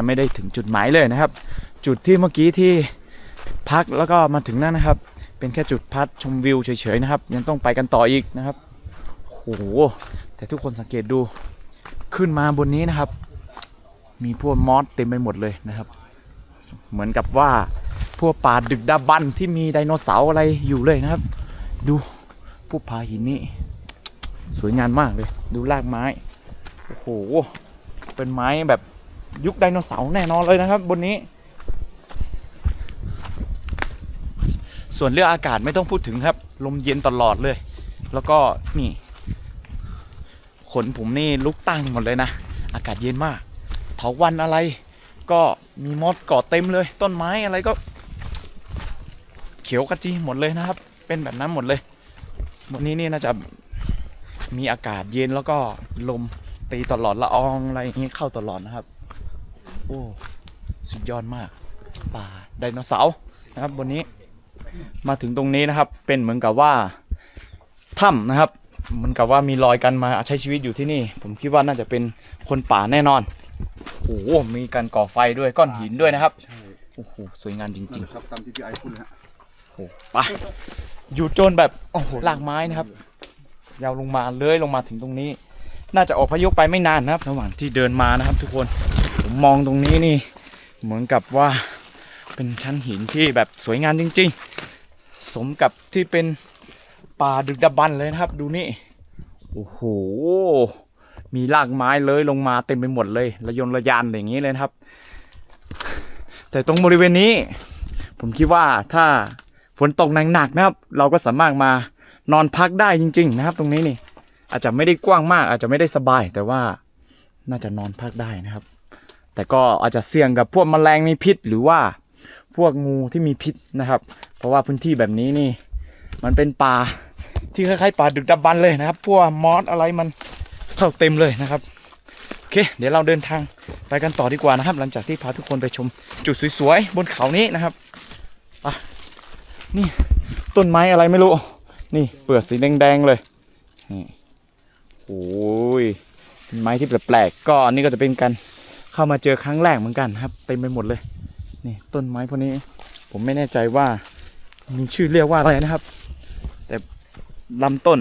ยังไม่ได้ถึงจุดหมายเลยนะครับ จุดที่เมื่อกี้ที่พักแล้วก็มาถึงนั่นนะครับ เป็นแค่จุดพักชมวิวเฉยๆนะครับ ยังต้องไปกันต่ออีกนะครับโอ้โหแต่ทุกคนสังเกตดูขึ้นมาบนนี้นะครับ มีพวกมอสเต็มไปหมดเลยนะครับ เหมือนกับว่าพวกป่าดึกดาบันที่มีไดโนเสาร์อะไรอยู่เลยนะครับ ดูพวกผาหินนี่สวยงามมากเลย ดูรากไม้โอ้โหเป็นไม้แบบ ยุคไดโนเสาร์แน่นอนเลยนะครับ บนนี้ ส่วนเรื่องอากาศไม่ต้องพูดถึงครับ ลมเย็นตลอดเลย แล้วก็นี่ขนผมนี่ลุกตั้งหมดเลยนะ อากาศเย็นมากเถาวันอะไร ก็มีมดเกาะเต็มเลย ต้นไม้อะไรก็ เขียวกระจีหมดเลยนะครับ เป็นแบบนั้นหมดเลยวันนี้นี่น่าจะมีอากาศเย็นแล้วก็ลมตีตลอดละอองอะไรอย่างนี้เข้าตลอดนะครับ อ้สุดยอดมาก ป่าไดโนเสาร์นะครับบนนี้มาถึงตรงนี้นะครับ เป็นเหมือนกับว่าถ้ำนะครับ เหมือนกับว่ามีรอยกันมาใช้ชีวิตอยู่ที่นี่ ผมคิดว่าน่าจะเป็นคนป่าแน่นอนโอ้โหมีการก่อไฟด้วยก้อนหินด้วยนะครับใช่โอ้โหสวยงามจนั่นริงแหละครับตามที่พี่ไอพูดนะฮะๆโอ้โหไปอยู่โจนแบบโอ้โหลากไม้นะครับ ยาวลงมาเลื้อยลงมาถึงตรงนี้ น่าจะออกพยพไปไม่นานนะครับ ระหว่างที่เดินมานะครับทุกคน ผมมองตรงนี้นี่ เหมือนกับว่าเป็นชั้นหินที่แบบสวยงามจริง ๆ สมกับที่เป็นป่าดึกดำบรรพ์เลยนะครับ ดูนี่โอ้โหมีรากไม้เลยลงมาเต็มไปหมดเลยระยนระยานอย่างนี้เลยครับ แต่ตรงบริเวณนี้ ผมคิดว่าถ้าฝนตกหนักๆนะครับ เราก็สามารถมานอนพักได้จริง ๆ นะครับ ตรงนี้นี่ อาจจะไม่ได้กว้างมาก อาจจะไม่ได้สบายแต่ว่าน่าจะนอนพักได้นะครับ แต่ก็อาจจะเสี่ยงกับพวกแมลงมีพิษ หรือว่าพวกงูที่มีพิษนะครับ เพราะว่าพื้นที่แบบนี้นี่ มันเป็นป่าที่คล้ายๆป่าดึกดำบรรเลยนะครับ พวกมอสอะไรมันเข้าเต็มเลยนะครับโอเค เดี๋ยวเราเดินทางไปกันต่อดีกว่านะครับ หลังจากที่พาทุกคนไปชมจุดสวยๆบนเขานี้นะครับนี่ต้นไม้อะไรไม่รู้ นี่เปลือกสีแดงๆเลยนี่โอ้ยเป็นไม้ที่แปลกๆก็อันนี่ก็จะเป็นการ เข้ามาเจอครั้งแรกเหมือนกันครับเต็มไปหมดเลยนี่ต้นไม้พวกนี้ผมไม่แน่ใจว่ามีชื่อเรียกว่าอะไรนะครับ แต่ลำต้น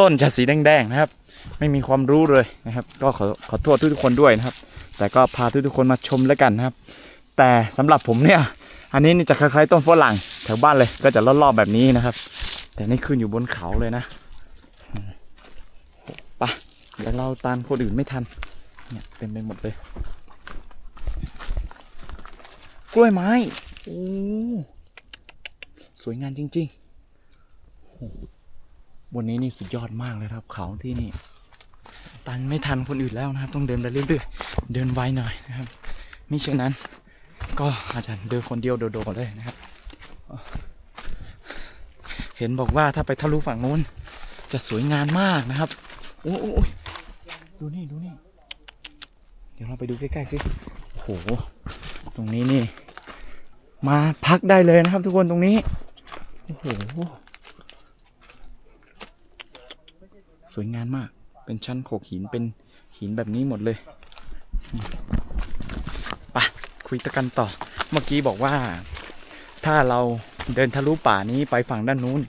ต้นจะสีแดงๆนะครับ ไม่มีความรู้เลยนะครับ ก็ขอขอโทษทุกๆคนด้วยนะครับ แต่ก็พาทุกๆคนมาชมแล้วกันนะครับ แต่สำหรับผมเนี่ย อันนี้นี่จะคล้ายๆต้นฝรั่งแถวบ้านเลยก็จะรอบๆแบบนี้นะครับ แต่นี่ขึ้นอยู่บนเขาเลยนะไปะเดี๋ยวเราตามคนอื่นไม่ทัน เนี่ยเต็มไปหมดเลย กล้วยไม้โอ้สวยงามจริงๆโอ้บนนี้นี่สุดยอดมากเลยครับ เขาที่นี่ ตันไม่ทันคนอื่นแล้วนะครับ ต้องเดินไปเรื่อยๆเดินไวหน่อยนะครับมิเช่นนั้น ก็อาจจะเดินคนเดียวโดดๆเลยนะครับ เห็นบอกว่าถ้าไปทะลุฝั่งนู้นจะสวยงามมากนะครับ โอ้โอ้โอ้ยดูนี่ ดูนี่ เดี๋ยวเราไปดูใกล้ๆสิโอ้โห ตรงนี้นี่ มาพักได้เลยนะครับทุกคนตรงนี้ โอ้โห สวยงามมาก เป็นชั้นโขกหิน เป็นหินแบบนี้หมดเลยไปคุยตะกันต่อ เมื่อกี้บอกว่า ถ้าเราเดินทะลุป่านี้ไปฝั่งด้านนู้น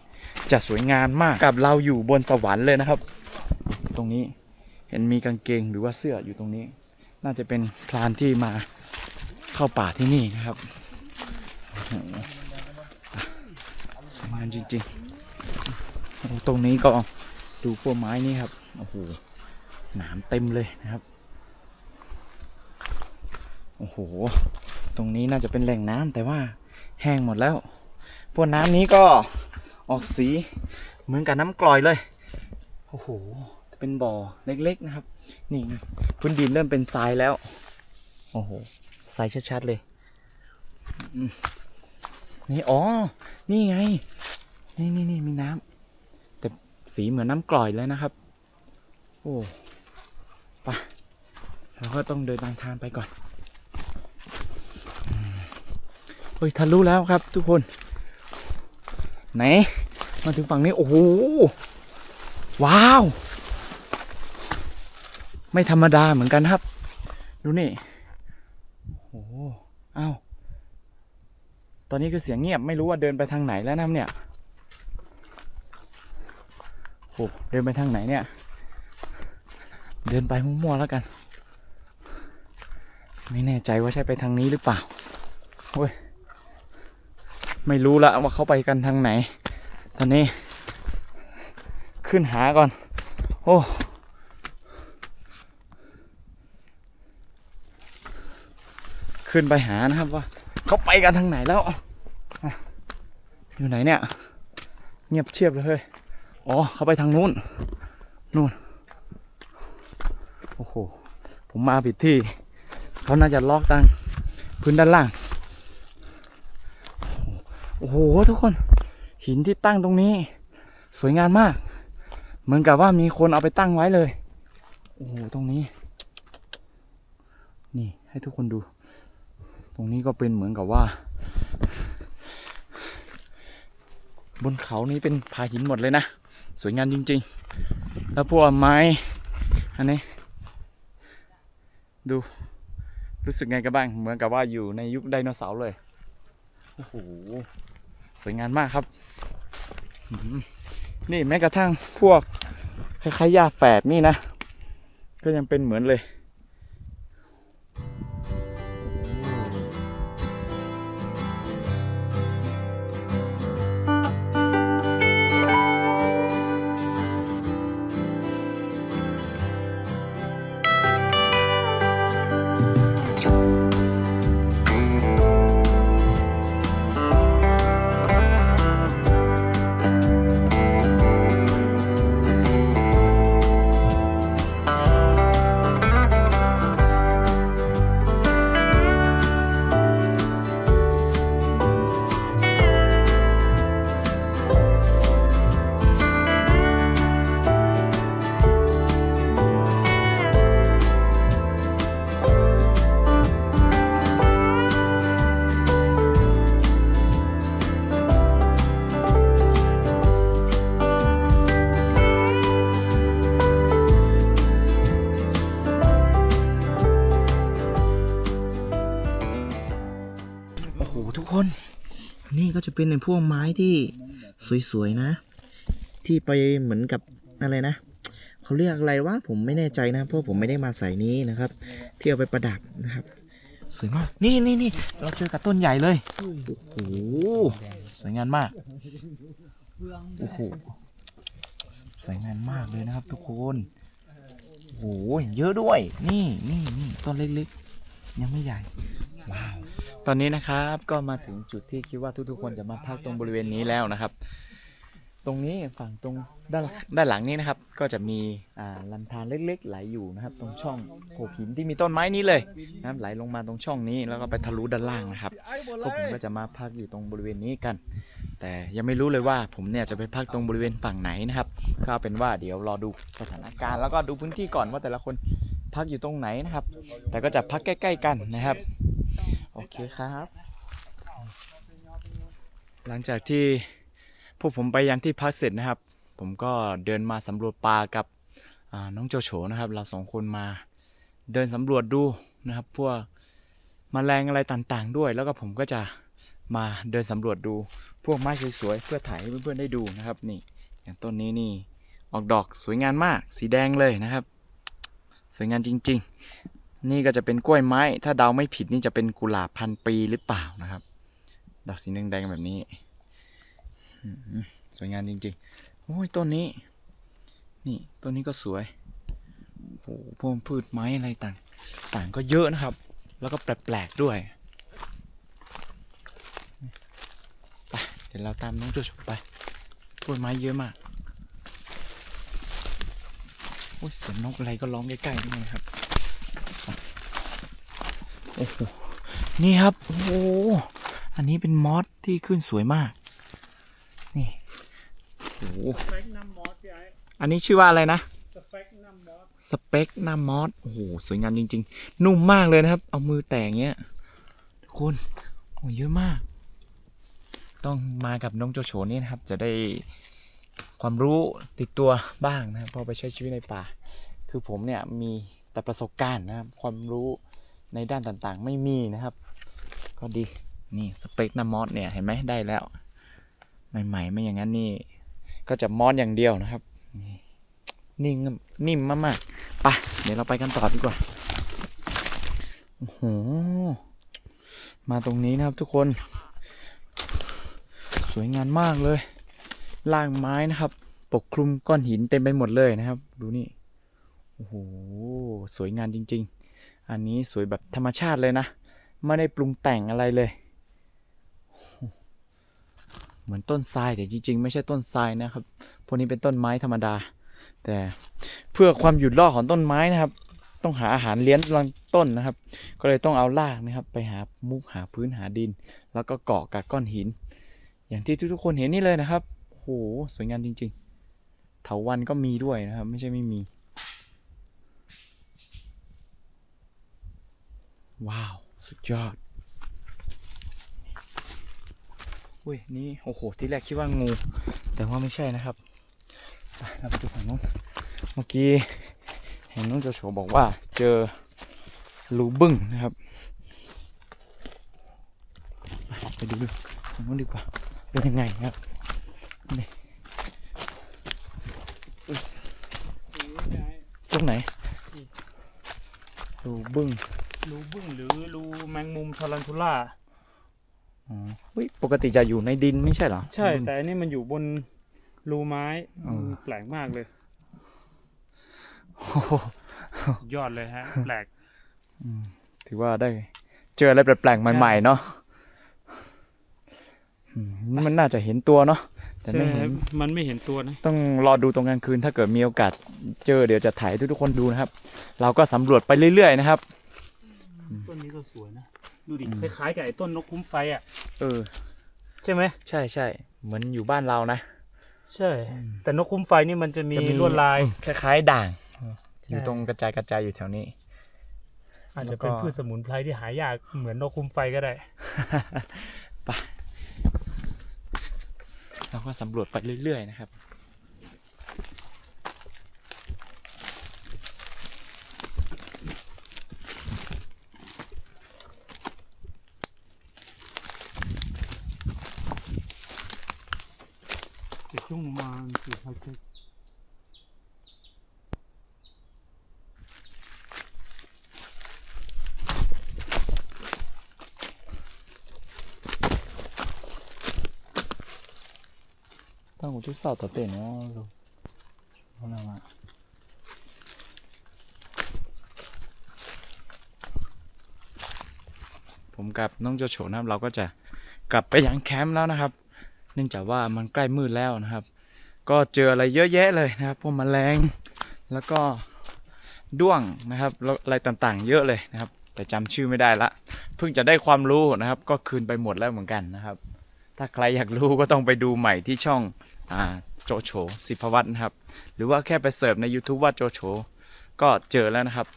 จะสวยงามมาก กับเราอยู่บนสวรรค์เลยนะครับ ตรงนี้เห็นมีกางเกงหรือว่าเสื้ออยู่ตรงนี้ น่าจะเป็นพรานที่มาเข้าป่าที่นี่นะครับสวยงามจริงๆโอ้ตรงนี้ก็ดูพวกไม้นี่ครับ โอ้โห หนามเต็มเลยนะครับ โอ้โห ตรงนี้น่าจะเป็นแหล่งน้ำแต่ว่าแห้งหมดแล้ว พวกน้ำนี้ก็ออกสีเหมือนกับน้ำกร่อยเลย โอ้โห เป็นบ่อเล็กๆนะครับ นี่พื้นดินเริ่มเป็นทรายแล้ว โอ้โหทรายชัดๆเลย นี่อ๋อ นี่ไง นี่นี่นี่มีน้ำแต่สีเหมือนน้ำกร่อยเลยนะครับ โอ้ไปเราก็ต้องเดินทางทางไปก่อนเฮ้ยทะลุแล้วครับทุกคน ไหน มาถึงฝั่งนี้ โอ้โห ว้าว ไม่ธรรมดาเหมือนกันครับ ดูนี่โอ้าวตอนนี้คือเสียงเงียบไม่รู้ว่าเดินไปทางไหนแล้วนะเนี่ยโอ้เดินไปทางไหนเนี่ย เดินไปมั่วๆแล้วกัน ไม่แน่ใจว่าใช่ไปทางนี้หรือเปล่าโอ้ยไม่รู้ละว่าเขาไปกันทางไหน ตอนนี้ ขึ้นหาก่อน โอ้ ขึ้นไปหานะครับว่าเขาไปกันทางไหนแล้ว อยู่ไหนเนี่ย เงียบเชียบเลยเฮ้ยอ๋อเขาไปทางนู้นนู่นโอ้โหผมมาผิดที่ เขาน่าจะล็อกดังพื้นด้านล่าง โอ้โหทุกคน หินที่ตั้งตรงนี้ สวยงามมาก เหมือนกับว่ามีคนเอาไปตั้งไว้เลย โอ้โห ตรงนี้ นี่ให้ทุกคนดู ตรงนี้ก็เป็นเหมือนกับว่า บนเขานี้เป็นผาหินหมดเลยนะ สวยงามจริง ๆ แล้วพวกไม้อันนี้ ดูรู้สึกไงกันบ้าง เหมือนกับว่าอยู่ในยุคไดโนเสาร์เลย โอ้โห สวยงามมากครับ นี่แม้กระทั่งพวกคล้ายๆหญ้าแฝดนี่นะ ก็ยังเป็นเหมือนเลย เป็นในพวกไม้ที่สวยๆนะ ที่ไปเหมือนกับอะไรนะเขาเรียกอะไรวะผมไม่แน่ใจนะเพราะผมไม่ได้มาใส่นี้นะครับ ที่เอาไปประดับนะครับสวยมากนี่นี่นี่เราเจอกับต้นใหญ่เลยโอ้โหสวยงามมากโอ้โหสวยงามมากเลยนะครับ ทุกคนโอ้โหเยอะด้วย นี่นี่นี่ต้นเล็กๆยังไม่ใหญ่ว้าว ตอนนี้นะครับก็มาถึงจุดที่คิดว่าทุกๆ คนจะมาพักตรงบริเวณนี้แล้วนะครับ ตรงนี้ฝั่งตรงด้านด้านหลังนี้นะครับ ก็จะมีอ่าลำธารเล็กๆ ไหลอยู่นะครับ ตรงช่องโขดหินที่มีต้นไม้นี้เลยนะครับไหลลงมาตรงช่องนี้แล้วก็ไปทะลุด้านล่างนะครับพวกผมก็จะมาพักอยู่ตรงบริเวณนี้กัน แต่ยังไม่รู้เลยว่าผมเนี่ยจะไปพักตรงบริเวณฝั่งไหนนะครับก็เอาเป็นว่าเดี๋ยวรอดูสถานการณ์แล้วก็ดูพื้นที่ก่อนว่าแต่ละคน พักอยู่ตรงไหนนะครับ แต่ก็จะพักใกล้ ๆ กันนะครับ โอเคครับ หลังจากที่พวกผมไปยังที่พักเสร็จนะครับ ผมก็เดินมาสำรวจป่ากับน้องโจโฉนะครับ เราสองคนมาเดินสำรวจดูนะครับ พวกมแมลงอะไรต่างๆ ด้วย แล้วก็ผมก็จะมาเดินสำรวจดูพวกไม้สวยๆเพื่อถ่ายให้เพื่อนๆได้ดูนะครับ นี่อย่างต้นนี้นี่ออกดอกสวยงามมาก สีแดงเลยนะครับ สวยงามจริง ๆ นี่ก็จะเป็นกล้วยไม้ ถ้าเดาไม่ผิดนี่จะเป็นกุหลาบพันปีหรือเปล่านะครับ ดอกสีแดงๆแบบนี้สวยงามจริงๆ โอ้ยต้นนี้ นี่ต้นนี้ก็สวยโอ้โหพวกพืชไม้อะไรต่าง ต่างก็เยอะนะครับ แล้วก็แปลกๆด้วยไปเดี๋ยวเราตามน้องโจชไปต้นไม้เยอะมาก โอ้ยเสียงนกอะไรก็ร้องใกล้ๆนี่นะครับโอ้โหนี่ครับโอ้โหอันนี้เป็นมอสที่ขึ้นสวยมาก นี่โอ้โหอันนี้ชื่อว่าอะไรนะสเปกน้ำมอสสเปกหน้ามอสโอ้โหสวยงามจริง ๆ นุ่มมากเลยนะครับ เอามือแต่งเงี้ยทุกคนโอ้เยอะมาก ต้องมากับน้องโจโฉนี่นะครับ จะได้ ความรู้ติดตัวบ้างนะครับพอไปใช้ชีวิตในป่า คือผมเนี่ยมีแต่ประสบการณ์นะครับความรู้ในด้านต่างๆ ไม่มีนะครับ ก็ดีนี่สเปคหน้ามอสเนี่ยเห็นไหมได้แล้ว ใหม่ๆ ไม่อย่างนั้นนี่ ก็จะมอสอย่างเดียวนะครับนิ่งนิ่มมากๆไปเดี๋ยวเราไปกันต่อดีกว่าโอ้โหมาตรงนี้นะครับทุกคน สวยงามมากเลย ล่างไม้นะครับ ปกคลุมก้อนหินเต็มไปหมดเลยนะครับ ดูนี่โอ้โหสวยงามจริง ๆ อันนี้สวยแบบธรรมชาติเลยนะ ไม่ได้ปรุงแต่งอะไรเลย เหมือนต้นทรายแต่จริง ๆ ไม่ใช่ต้นทรายนะครับ พวกนี้เป็นต้นไม้ธรรมดา แต่เพื่อความหยุดรอดของต้นไม้นะครับ ต้องหาอาหารเลี้ยงลำต้นนะครับ ก็เลยต้องเอารากนะครับ ไปหามุกหาพื้นหาดิน แล้วก็เกาะกับก้อนหิน อย่างที่ทุกๆคนเห็นนี่เลยนะครับ หสวยงามจริงๆ เถาวันก็มีด้วยนะครับ ไม่ใช่ไม่มี ว้าว สุดยอด อุ้ย นี่ โอ้โห ที่แรกคิดว่างู แต่ว่าไม่ใช่นะครับ ไปเราไปดูฝั่งนู้นเมื่อกี้ เห็นน้องโจโฉบอกว่าเจอรูบึ้งนะครับ ไปไปดูดูฝั่งนู้นดีกว่า เป็นยังไงครับ นี่พี่ไอ้ตรงไหน รูบึ้งรูบึ้งหรือรูแมงมุมทารันทูล่าอ๋อเฮ้ยปกติจะอยู่ในดินไม่ใช่เหรอ ใช่บึ้งแต่อันนี้มันอยู่บนรูไม้อ๋อมันแปลกมากเลยโอ้โหสุดยอดเลยฮะ แปลกถือว่าได้ เจออะไรแปลกๆใหม่ๆเนาะอื มมันน่าจะเห็นตัวเนาะแต่ใช่ไม่เห็นมันไม่เห็นตัวนะต้องรอดูตรงกลางคืนถ้าเกิดมีโอกาสเจอเดี๋ยวจะถ่ายให้ทุกๆคนดูนะครับ เราก็สำรวจไปเรื่อยๆนะครับต้นนี้ก็สวยนะดูดิอืมคล้ายๆกับไอ้ต้นนกคุ้มไฟอะเออ ใช่ไหมใช่ใช่เหมือนอยู่บ้านเรานะใช่ แต่นกคุ้มไฟนี่มันจะมีจะมีลวดลายคล้ายๆด่างใช่อยู่ตรงกระจายกระจายอยู่แถวนี้ อาจจะเป็นแล้วก็พืชสมุนไพรที่หายากเหมือนนกคุ้มไฟก็ได้ไป เราก็สำรวจไปเรื่อยๆนะครับ แต่ช่วงมาสี่พันเจ็ด salta penoso. Vamos lá. ผมกับน้องโจโฉนะครับเราก็จะกลับไปยังแคมป์แล้วนะครับ เนื่องจากว่ามันใกล้มืดแล้วนะครับ ก็เจออะไรเยอะแยะเลยนะครับพวกมแมลงแล้วก็ด้วงนะครับอะไรต่างๆ เยอะเลยนะครับ แต่จำชื่อไม่ได้ละเพิ่งจะได้ความรู้นะครับ ก็คืนไปหมดแล้วเหมือนกันนะครับ ถ้าใครอยากรู้ก็ต้องไปดูใหม่ที่ช่อง โจโฉสิภวัตนะครับ หรือว่าแค่ไปเสิร์ชใน YouTube ว่าโจโฉก็เจอแล้วนะครับ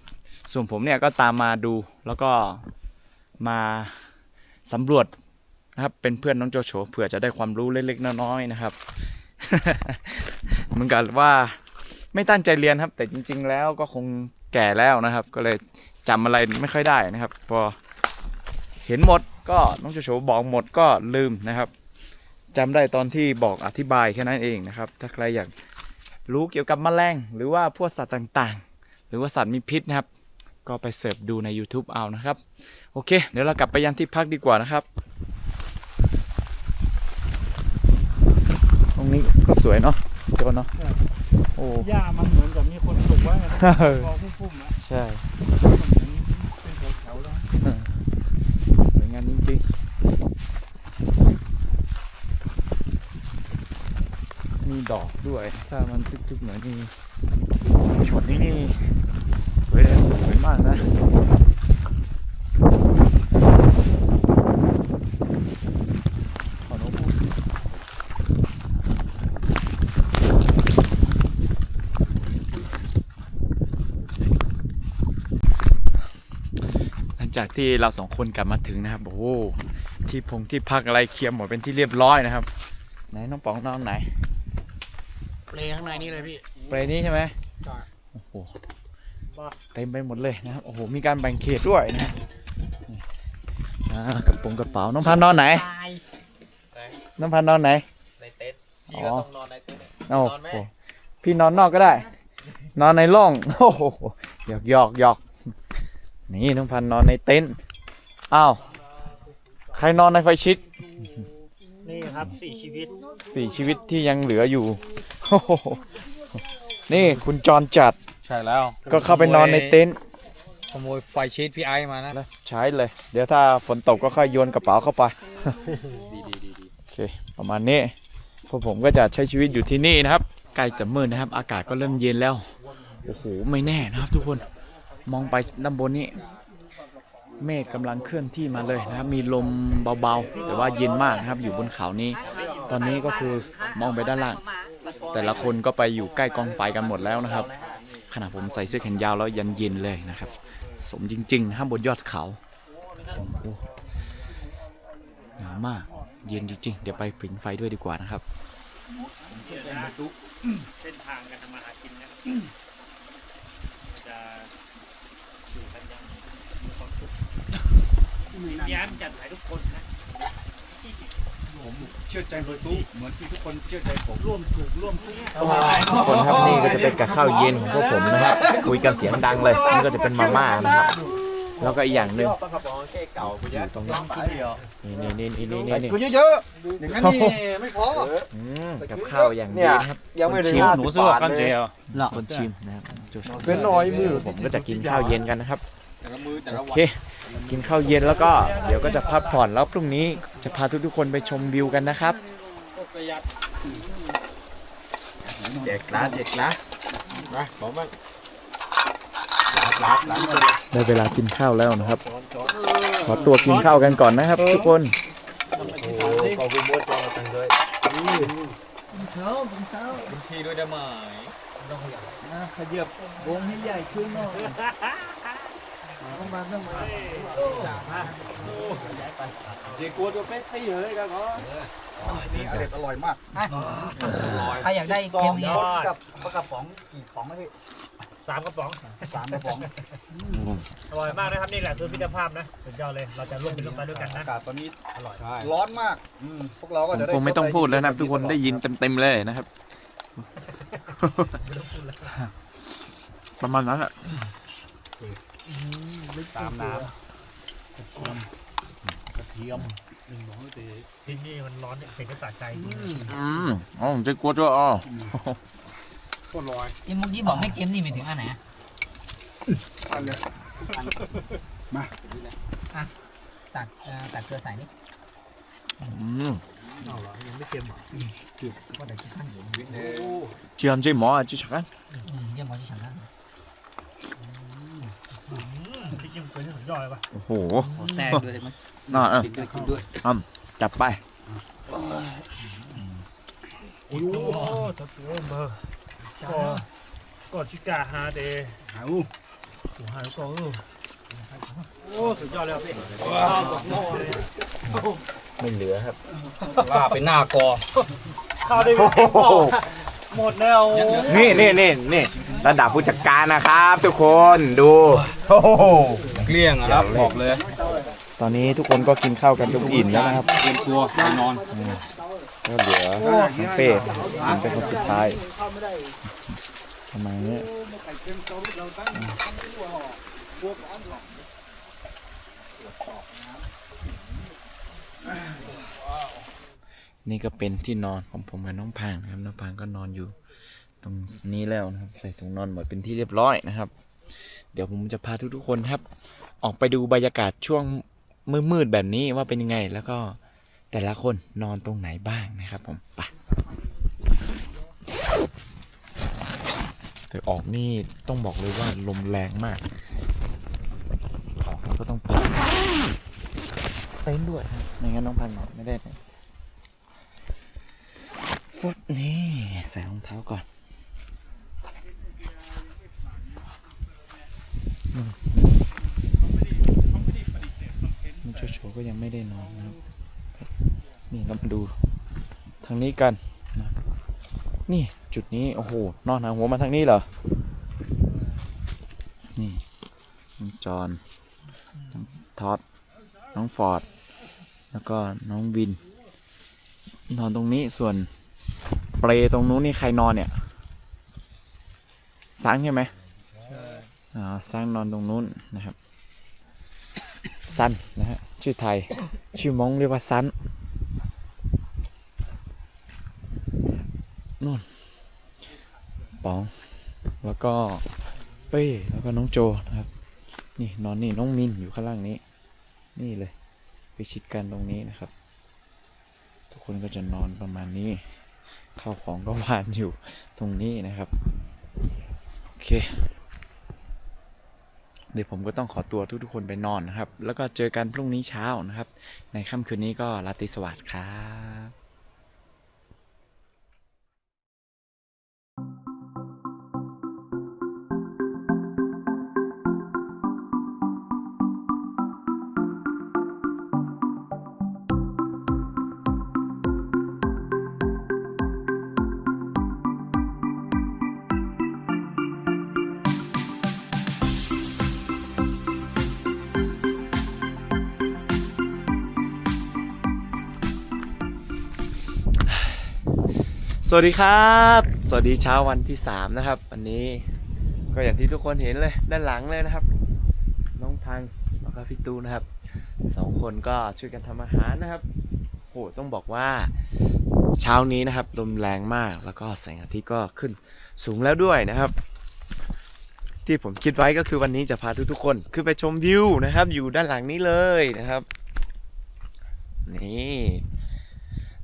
ส่วนผมเนี่ยก็ตามมาดูแล้วก็มาสำรวจนะครับ เป็นเพื่อนน้องโจโฉเผื่อจะได้ความรู้เล็กๆน้อยๆนะครับเหมือนกับว่าไม่ตั้งใจเรียนครับ แต่จริง ๆ แล้วก็คงแก่แล้วนะครับ ก็เลยจำอะไรไม่ค่อยได้นะครับ พอเห็นหมดก็น้องโจโฉบอกหมดก็ลืมนะครับ จำได้ตอนที่บอกอธิบายแค่นั้นเองนะครับ ถ้าใครอยากรู้เกี่ยวกับแมลงหรือว่าพวกสัตว์ต่างๆ หรือว่าสัตว์มีพิษนะครับ ก็ไปเสิร์ชดูใน YouTube เอานะครับ โอเค เดี๋ยวเรากลับไปยังที่พักดีกว่านะครับ ตรงนี้ก็สวยเนาะโจนเนาะโอ้หญ้ามันเหมือนกับมีคนปลูกไว้นะเออพอพุ่มๆนะใช่ มันเหมือนเป็นแถวๆแล้ว สวยงามจริงๆ มีดอกด้วย ถ้ามันทึกๆหน่อยนี่ช็อตนี้นี่สวยเลยสวยมากนะขอโน้ตพูดหลังจากที่เราสองคนกลับมาถึงนะครับ โอ้โหที่พงที่พักอะไรเคลียร์หมดเป็นที่เรียบร้อยนะครับ ไหนน้องป๋องนอนไหน เปลข้างในนี่เลยพี่เปรย์นี้ใช่ไหมใช่โอ้โหบ้าเต็มไปหมดเลยนะครับโอ้โหมีการแบ่งเขตด้วยนะนี่นะากระโปรงกระเป๋าน้องพันธุ์นอนไหนน้องพันธุ์นอนไหน ในเต็นท์พี่อ๋ก็อต้องนอนในเต็นท์เนี่ย โอ้นอนไหม โหพี่นอนนอกก็ได้ นอนในร่องโอ้โหหยอกหยอกหยอกนี่น้องพันธุ์นอนในเต็นท์อ้าวใครนอนในไฟชิดนี่ครับสี่ชีวิตสี่ชีวิตที่ยังเหลืออยู่ โอ้โหนี่คุณจรจัดใช่แล้วก็เข้าไปนอนในเต็นท์ขโมยไฟชีตพี่ไอซ์มานะแล้วใช้เลย เดี๋ยวถ้าฝนตกก็ค่อยโยนกระเป๋าเข้าไปดีดีดีดีโอเคประมาณนี้พวกผมก็จะใช้ชีวิตอยู่ที่นี่นะครับใกล้จะมืดนะครับ อากาศก็เริ่มเย็นแล้วโอ้โหไม่แน่นะครับ ทุกคนมองไปด้านบนนี้ เมฆกำลังเคลื่อนที่มาเลยนะครับ มีลมเบาๆ แต่ว่าเย็นมากนะครับ อยู่บนเขานี้ ตอนนี้ก็คือมองไปด้านล่าง แต่ละคนก็ไปอยู่ใกล้กองไฟกันหมดแล้วนะครับ ขณะผมใส่เสื้อแขนยาวแล้วยันเย็นเลยนะครับ สมจริงๆนะครับบนยอดเขาโอ้โหหนาวมากเย็นจริงๆ เดี๋ยวไปผิงไฟด้วยดีกว่านะครับเส้นทางการทำมาหากินเนี่ยจะอยู่กันอยังมีความสุขแย้มแจ่มใสทุกคนนะ ผมเชื่อใจโดยตู้เหมือนที่ทุกคนเชื่อใจผมร่วมถูกร่วมซื้อทุกคนครับนี่ก็จะเป็นกับข้าวเย็นของพวกผมนะครับคุยกันเสียงดังเลยนี่ก็จะเป็นมาม่านะครับแล้วก็อีกอย่างหนึ่งอยู่ตรงนี้นี่นี่นี่นี่นี่นี่ตัวเยอะๆอย่างนั้นนี่ไม่พออืมกับข้าวอย่างดีนะครับยังไม่ถึงคนชิมห้าสิบบาทเลยคนชิมนะครับจุดเป็นน้อยมือผมก็จะกินข้าวเย็นกันนะครับ แต่ละมือแต่ละโอวัน เค กินข้าวเย็นแล้วก็เดี๋ยวก็จะพักผ่อนแล้วพรุ่งนี้จะพาทุกๆคนไปชมวิวกันนะครับเด็กนะเด็กนะมาขอบ้างลาดลาดลาดได้เวลากินข้าวแล้วนะครับ ขอตัวกินข้าวกันก่อนนะครับ ทุกคนขอบคุณมดจอตังด้วยทีด้วยได้ไหมนี่ เด็ดอร่อยมากใครอยากได้เค็มยอดกับกระป๋องกี่ป๋องนะพี่สามกระป๋องสามกระป๋องอร่อยมากนะครับนี่แหละคือมิตรภาพนะสุดยอดเลยเราจะร่วมเป็นร่วมไปด้วยกันนะอากาศตอนนี้อร่อยร้อนมากพวกเราก็ผมจะได้คงไม่ต้องพูดแล้วนะทุกคนได้ยินเต็มๆเลยนะครับประมาณนั้นแหละ ตามน้ที่นี่มันร้อนเนี่ยเป็นกระสาใจจริงอืมอ๋อผมจะกลัวจ้วอ๋อที่เมื่อกี้บอกไม่เค็มนี่หมายถึงอันไหนำอันเนี้ยตักเอ่อตักเกลือใส่นี่อืมเอาเหรอยังไม่เค็มเหรอก็เดี๋ยวจะขั้นอยู่จีอันจีหมออะจีฉักกันอืมเยี่ยมพอที่ฉันนะ พี่จิ้มเป็นที่สุดยอดเลยป่ะโอ้โหแทรกด้วยได้ไหมน่าอะกินด้วยกินด้วยจับไป โอ้โหตัวเตือเบอร์ก็ก็ชิกาฮาเดย์หาอูหาก็เออโอ้สุดยอดเลยครับพี่ว้าวหมดหม้อเลยไม่เหลือครับว่าเป็นหน้ากอข้าวได้หมดห มดแล้วนี่นี่นี่นี่ระดับผู้จัดการนะครับ ทุกคนดูโอ้โหเกลี้ยงอะครับบอกเลยตอนนี้ทุกคนก็กินข้าวกันจนอิ่มแล้วนะครับเตรียมตัวนอนก็เหลือน้องเป้กินเป็นคนสุดท้ายทำไมเนี่ย นี่ก็เป็นที่นอนของผมกับน้องพางนะครับน้องพางก็นอนอยู่ ตรงนี้แล้วนะครับใส่ถุงนอนหมดเป็นที่เรียบร้อยนะครับ เดี๋ยวผมจะพาทุกๆคนครับ ออกไปดูบรรยากาศช่วงมืดๆแบบนี้ว่าเป็นยังไง แล้วก็แต่ละคนนอนตรงไหนบ้างนะครับผมไปแต่ออกนี่ต้องบอกเลยว่าลมแรงมาก ออกก็ต้องเปิดเต็นด้วยไม่งั้นน้องพันนอนไม่ได้ ฟุตนี่ใส่รองเท้าก่อนมันโชโฉก็ยังไม่ได้นอนนะครับ นี่เรามาดูทางนี้กันนะนี่จุดนี้ โอ้โห นอนหางหัวมาทางนี้เหรอ นี่น้องจอนน้องท็อดน้องฟอร์ด แล้วก็น้องวิน นอนตรงนี้ส่วน เปรตรงนู้นนี่ใครนอนเนี่ยซังใช่ไหมอ่าซังนอนตรงนู้นนะครับซันนะฮะชื่อไทย ชื่อมงเรียกว่าซันนู่นปองแล้วก็เป้แล้วก็น้องโจนะครับ นี่นอนนี่น้องมินอยู่ข้างล่างนี้ นี่เลยไปชิดกันตรงนี้นะครับ ทุกคนก็จะนอนประมาณนี้ ข้าวของก็วานอยู่ตรงนี้นะครับ โอเค เดี๋ยวผมก็ต้องขอตัวทุกๆคนไปนอนนะครับ แล้วก็เจอกันพรุ่งนี้เช้านะครับ ในค่ำคืนนี้ก็ราตรีสวัสดิ์ครับ สวัสดีครับ สวัสดีเช้าวันที่ 3 นะครับ วันนี้ก็อย่างที่ทุกคนเห็นเลยด้านหลังเลยนะครับ น้องทังแล้วก็พี่ตูนะครับสองคนก็ช่วยกันทำอาหารนะครับโหต้องบอกว่าเช้านี้นะครับลมแรงมากแล้วก็แสงอาทิตย์ก็ขึ้นสูงแล้วด้วยนะครับ ที่ผมคิดไว้ก็คือวันนี้จะพาทุกๆคนขึ้นไปชมวิวนะครับ อยู่ด้านหลังนี้เลยนะครับนี่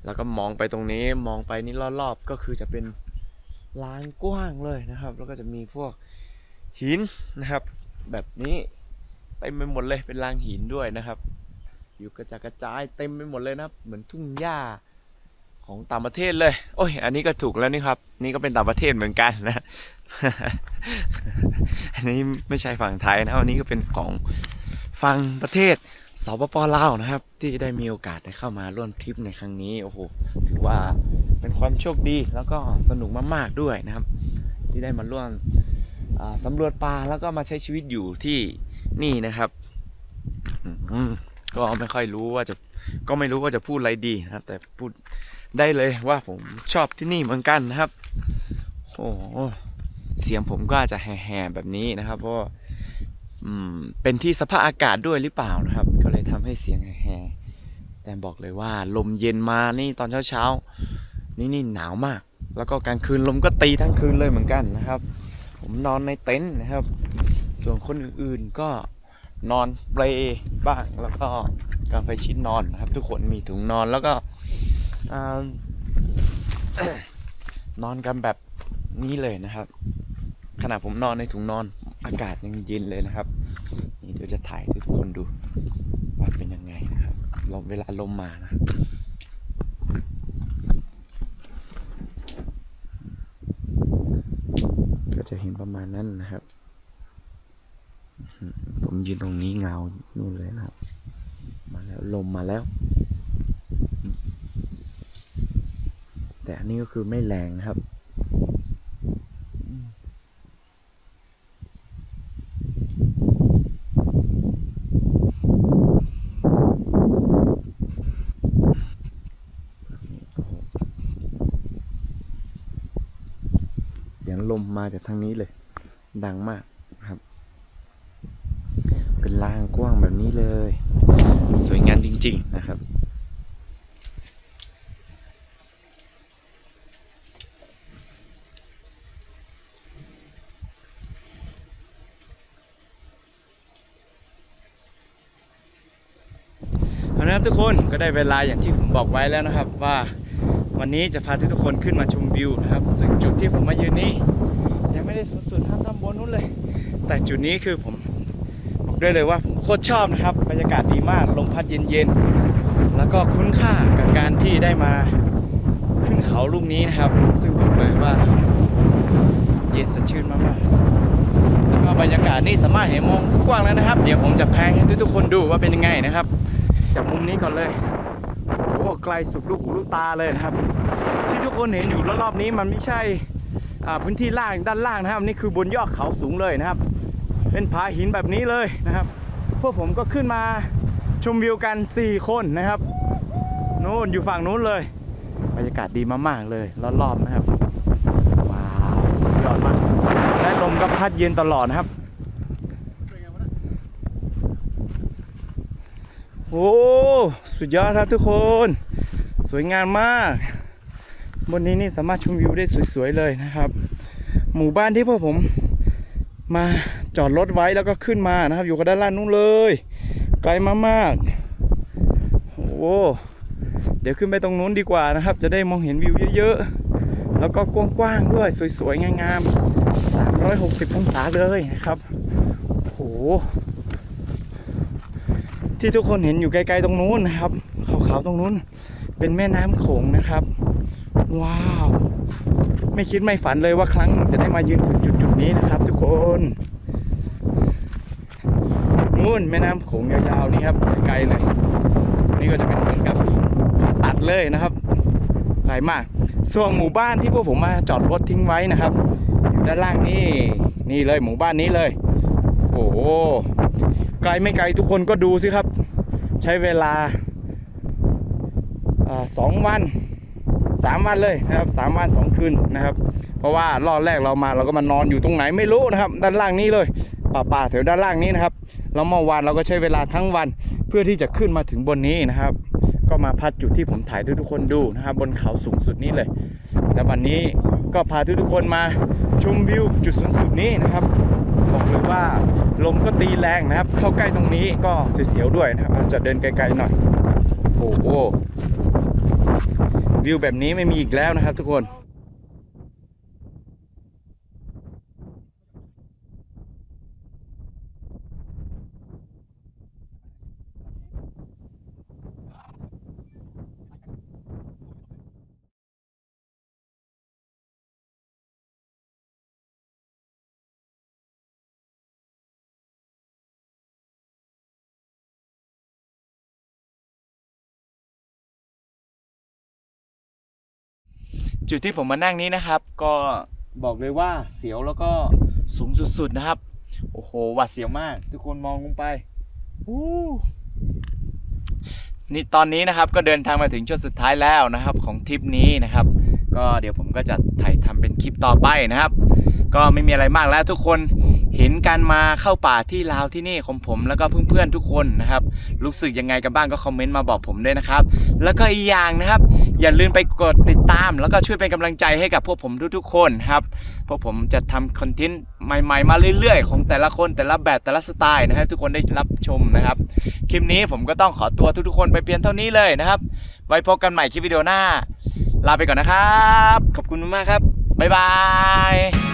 แล้วก็มองไปตรงนี้มองไปนี่รอบๆก็คือจะเป็นลานกว้างเลยนะครับ แล้วก็จะมีพวกหินนะครับ แบบนี้เต็มไปหมดเลยเป็นลานหินด้วยนะครับ อยู่กระจกระจายเต็มไปหมดเลยนะครับเหมือนทุ่งหญ้าของต่างประเทศเลย โอ้ย อันนี้ก็ถูกแล้วนี่ครับ นี่ก็เป็นต่างประเทศเหมือนกันนะ อันนี้ไม่ใช่ฝั่งไทยนะ อันนี้ก็เป็นของ ฝั่งประเทศสปปลาวนะครับ ที่ได้มีโอกาสได้เข้ามาร่วมทริปในครั้งนี้โอ้โหถือว่าเป็นความโชคดีแล้วก็สนุกมากๆด้วยนะครับ ที่ได้มาร่วมสำรวจป่าแล้วก็มาใช้ชีวิตอยู่ที่นี่นะครับก็ไม่ค่อยรู้ว่าจะก็ไม่รู้ว่าจะพูดอะไรดีนะครับ แต่พูดได้เลยว่าผมชอบที่นี่เหมือนกันนะครับโอ้เสียงผมก็อาจจะแห่ๆแบบนี้นะครับ เพราะว่า อืมเป็นที่สภาพอากาศด้วยหรือเปล่านะครับ ก็เลยทำให้เสียงแหบแต่บอกเลยว่าลมเย็นมานี่ตอนเช้าๆนี่นี่หนาวมาก แล้วก็กลางคืนลมก็ตีทั้งคืนเลยเหมือนกันนะครับ ผมนอนในเต็นท์นะครับ ส่วนคนอื่นๆก็นอนเปลบ้างแล้วก็กางไฟชิดนอนนะครับ ทุกคนมีถุงนอนแล้วก็อนอนกันแบบนี้เลยนะครับขณะผมนอนในถุงนอน อากาศยังเย็นเลยนะครับ นี่เดี๋ยวจะถ่ายให้ทุกคนดูว่าเป็นยังไงนะครับลมเวลาลมมานะก็จะเห็นประมาณนั้นนะครับ ผมยืนตรงนี้เงานู่นเลยนะครับ มาแล้วลมมาแล้ว แต่อันนี้ก็คือไม่แรงนะครับ เสียงลมมา จากทางนี้เลย ดังมากนะครับ เป็นลางกว้างแบบนี้เลย สวยงามจริง ๆ นะครับเอาละครับทุกคนก็ได้เวลาอย่างที่ผมบอกไว้แล้วนะครับว่าวันนี้จะพาทุกคนขึ้นมาชมวิวนะครับ ซึ่งจุดที่ผมมายืนนี้ ไม่ได้สุดสุดท่านด้านบนนู้นเลย แต่จุดนี้คือผมบอกได้เลยว่าผมโคตรชอบนะครับบรรยากาศดีมากลมพัดเย็นๆ แล้วก็คุ้นค่ากับการที่ได้มาขึ้นเขาลูกนี้นะครับ ซึ่งบอกเลยว่า เย็นสดชื่นมากๆแล้วก็บรรยากาศนี่สามารถเห็นมองกว้างแล้วนะครับ เดี๋ยวผมจะแพงให้ทุกๆคนดูว่าเป็นยังไงนะครับ จากมุมนี้ก่อนเลยโอ้ไกลสุดลูกหูลูกตาเลยนะครับ ที่ทุกคนเห็นอยู่รอบๆนี้มันไม่ใช่ พื้นที่ล่างด้านล่างนะครับนี่คือบนยอดเขาสูงเลยนะครับ เป็นผาหินแบบนี้เลยนะครับ พวกผมก็ขึ้นมาชมวิวกัน 4 คนนะครับนู้นอยู่ฝั่งนู้นเลยบรรยากาศดีมากๆเลยรอบๆนะครับว้าวสุดยอดมากและลมก็พัดเย็นตลอดนะครับโอ้สุดยอดครับทุกคน สวยงามมาก บนนี้นี่สามารถชมวิวได้สวยๆเลยนะครับ หมู่บ้านที่พวกผมมาจอดรถไว้แล้วก็ขึ้นมานะครับ อยู่กันด้านล่างนู้นเลย ไกลมากๆโอ้เดี๋ยวขึ้นไปตรงนู้นดีกว่านะครับ จะได้มองเห็นวิวเยอะๆ แล้วก็กว้างๆด้วยสวยๆงามๆ360 องศาเลยนะครับโอ้โหที่ทุกคนเห็นอยู่ไกลๆตรงนู้นนะครับขาวๆตรงนู้น เป็นแม่น้ำโขงนะครับ ว้าว ไม่คิดไม่ฝันเลยว่าครั้งจะได้มายืนถึงจุดๆนี้นะครับ ทุกคนนู่นแม่น้ำโขงยาวๆนี่ครับไกลเลย นี่ก็จะเป็นเหมือนกับตัดเลยนะครับไกลมาก ส่วนหมู่บ้านที่พวกผมมาจอดรถทิ้งไว้นะครับ อยู่ด้านล่างนี่นี่เลยหมู่บ้านนี้เลย โอ้โหไกลไม่ไกลทุกคนก็ดูสิครับ ใช้เวลาสองวัน สามวันเลยนะครับสามวันสองคืนนะครับ เพราะว่ารอบแรกเรามาเราก็มานอนอยู่ตรงไหนไม่รู้นะครับ ด้านล่างนี้เลยป่าป่าๆแถวด้านล่างนี้นะครับแล้วเมื่อวานเราก็ใช้เวลาทั้งวันเพื่อที่จะขึ้นมาถึงบนนี้นะครับ ก็มาพักจุดที่ผมถ่ายให้ทุกคนดูนะครับ บนเขาสูงสุดนี้เลย และวันนี้ก็พาทุกๆคนมาชมวิวจุดสูงสุดนี้นะครับบอกเลยว่าลมก็ตีแรงนะครับ เข้าใกล้ตรงนี้ก็เสียวๆด้วยนะครับอาจจะเดินไกลๆหน่อย โอ้โห วิวแบบนี้ไม่มีอีกแล้วนะครับทุกคน จุดที่ผมมานั่งนี้นะครับ ก็บอกเลยว่าเสียวแล้วก็สูงสุดๆนะครับ โอ้โหหวาดเสียวมาก ทุกคนมองลงไปอู้นี่ตอนนี้นะครับก็เดินทางมาถึงช่วงสุดท้ายแล้วนะครับ ของทริปนี้นะครับ ก็เดี๋ยวผมก็จะถ่ายทำเป็นคลิปต่อไปนะครับ ก็ไม่มีอะไรมากแล้วทุกคนเห็นการมาเข้าป่าที่ลาวที่นี่ของผมแล้วก็เพื่อนๆทุกคนนะครับรู้สึกยังไงกันบ้างก็คอมเมนต์มาบอกผมด้วยนะครับ แล้วก็อีกอย่างนะครับ อย่าลืมไปกดติดตาม แล้วก็ช่วยเป็นกำลังใจให้กับพวกผมทุกๆคนครับพวกผมจะทำคอนเทนต์ใหม่ๆ มาเรื่อยๆ ของแต่ละคนแต่ละแบบแต่ละสไตล์นะครับ ทุกคนได้รับชมนะครับ คลิปนี้ผมก็ต้องขอตัวทุกๆคนไปเพียงเท่านี้เลยนะครับ ไว้พบกันใหม่คลิปวิดีโอหน้า ลาไปก่อนนะครับ ขอบคุณมากครับ บ๊ายบาย